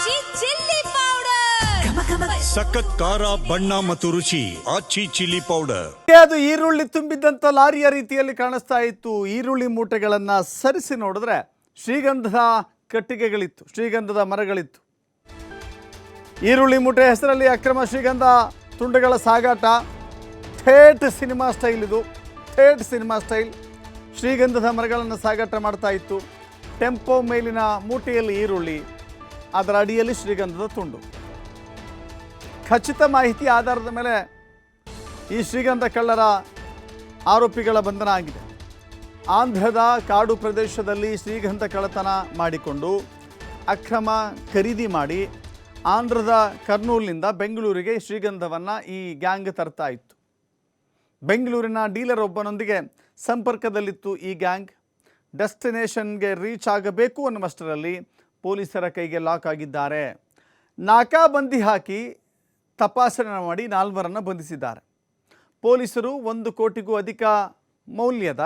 ಆಚಿ chilli powder. ಸಖತ್ ಖಾರ ಬಣ್ಣ ಮತ್ತು ರುಚಿ ಆಚಿ ಚಿಲ್ಲಿ ಪೌಡರ್. ಅದು ಈರುಳ್ಳಿ ತುಂಬಿದ್ದಂಥ ಲಾರಿಯ ರೀತಿಯಲ್ಲಿ ಕಾಣಿಸ್ತಾ ಇತ್ತು. ಈರುಳ್ಳಿ ಮೂಟೆಗಳನ್ನು ಸರಿಸಿ ನೋಡಿದ್ರೆ ಶ್ರೀಗಂಧದ ಕಟ್ಟಿಗೆಗಳಿತ್ತು ಶ್ರೀಗಂಧದ ಮರಗಳಿತ್ತು. ಈರುಳ್ಳಿ ಮೂಟೆ ಹೆಸರಲ್ಲಿ ಅಕ್ರಮ ಶ್ರೀಗಂಧ ತುಂಡುಗಳ ಸಾಗಾಟ. ಥೇಟ್ ಸಿನಿಮಾ ಸ್ಟೈಲ್ ಇದು. ಥೇಟ್ ಸಿನಿಮಾ ಸ್ಟೈಲ್. ಶ್ರೀಗಂಧದ ಮರಗಳನ್ನು ಸಾಗಾಟ ಮಾಡ್ತಾ ಇತ್ತು. ಟೆಂಪೋ ಮೇಲಿನ ಮೂಟೆಯಲ್ಲಿ ಈರುಳ್ಳಿ. ಅದರ ಅಡಿಯಲ್ಲಿ ಶ್ರೀಗಂಧದ ತುಂಡು. ಖಚಿತ ಮಾಹಿತಿ ಆಧಾರದ ಮೇಲೆ ಈ ಶ್ರೀಗಂಧ ಕಳ್ಳರ ಆರೋಪಿಗಳ ಬಂಧನ ಆಗಿದೆ. ಆಂಧ್ರದ ಕಾಡು ಪ್ರದೇಶದಲ್ಲಿ ಶ್ರೀಗಂಧ ಕಳ್ಳತನ ಮಾಡಿಕೊಂಡು ಅಕ್ರಮ ಖರೀದಿ ಮಾಡಿ ಆಂಧ್ರದ ಕರ್ನೂಲಿನಿಂದ ಬೆಂಗಳೂರಿಗೆ ಶ್ರೀಗಂಧವನ್ನು ಈ ಗ್ಯಾಂಗ್ ತರ್ತಾ ಇತ್ತು. ಬೆಂಗಳೂರಿನ ಡೀಲರ್ ಒಬ್ಬನೊಂದಿಗೆ ಸಂಪರ್ಕದಲ್ಲಿತ್ತು ಈ ಗ್ಯಾಂಗ್. ಡೆಸ್ಟಿನೇಷನ್ಗೆ ರೀಚ್ ಆಗಬೇಕು ಅನ್ನುವಷ್ಟರಲ್ಲಿ ಪೊಲೀಸರ ಕೈಗೆ ಲಾಕ್ ಆಗಿದ್ದಾರೆ. ನಾಕಾಬಂದಿ ಹಾಕಿ ತಪಾಸಣೆ ಮಾಡಿ ನಾಲ್ವರನ್ನು ಬಂಧಿಸಿದ್ದಾರೆ. ಪೊಲೀಸರು ಒಂದು ಕೋಟಿಗೂ ಅಧಿಕ ಮೌಲ್ಯದ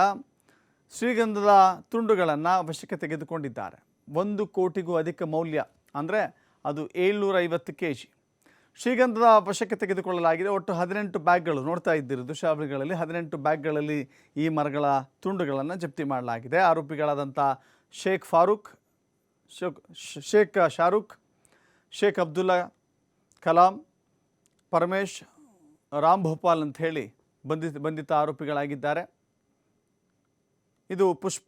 ಶ್ರೀಗಂಧದ ತುಂಡುಗಳನ್ನು ವಶಕ್ಕೆ ತೆಗೆದುಕೊಂಡಿದ್ದಾರೆ. ಒಂದು ಕೋಟಿಗೂ ಅಧಿಕ ಮೌಲ್ಯ ಅಂದರೆ ಅದು ಏಳ್ನೂರ ಐವತ್ತು ಕೆ ಜಿ ಶ್ರೀಗಂಧದ ವಶಕ್ಕೆ ತೆಗೆದುಕೊಳ್ಳಲಾಗಿದೆ. ಒಟ್ಟು ಹದಿನೆಂಟು ಬ್ಯಾಗ್ಗಳು ನೋಡ್ತಾ ಇದ್ದೀರಿ ದೃಶ್ಯಾವಳಿಗಳಲ್ಲಿ ಹದಿನೆಂಟು ಬ್ಯಾಗ್ಗಳಲ್ಲಿ ಈ ಮರಗಳ ತುಂಡುಗಳನ್ನು ಜಪ್ತಿ ಮಾಡಲಾಗಿದೆ. ಆರೋಪಿಗಳಾದಂಥ ಶೇಖ್ ಫಾರೂಕ್ ಶೇಖ್ ಶಾರುಖ್ ಶೇಖ್ ಅಬ್ದುಲ್ಲಾ ಕಲಾಂ ಪರಮೇಶ್ ರಾಮ್ ಭೋಪಾಲ್ ಅಂತ ಹೇಳಿ ಬಂಧಿತ ಆರೋಪಿಗಳಾಗಿದ್ದಾರೆ. ಇದು ಪುಷ್ಪ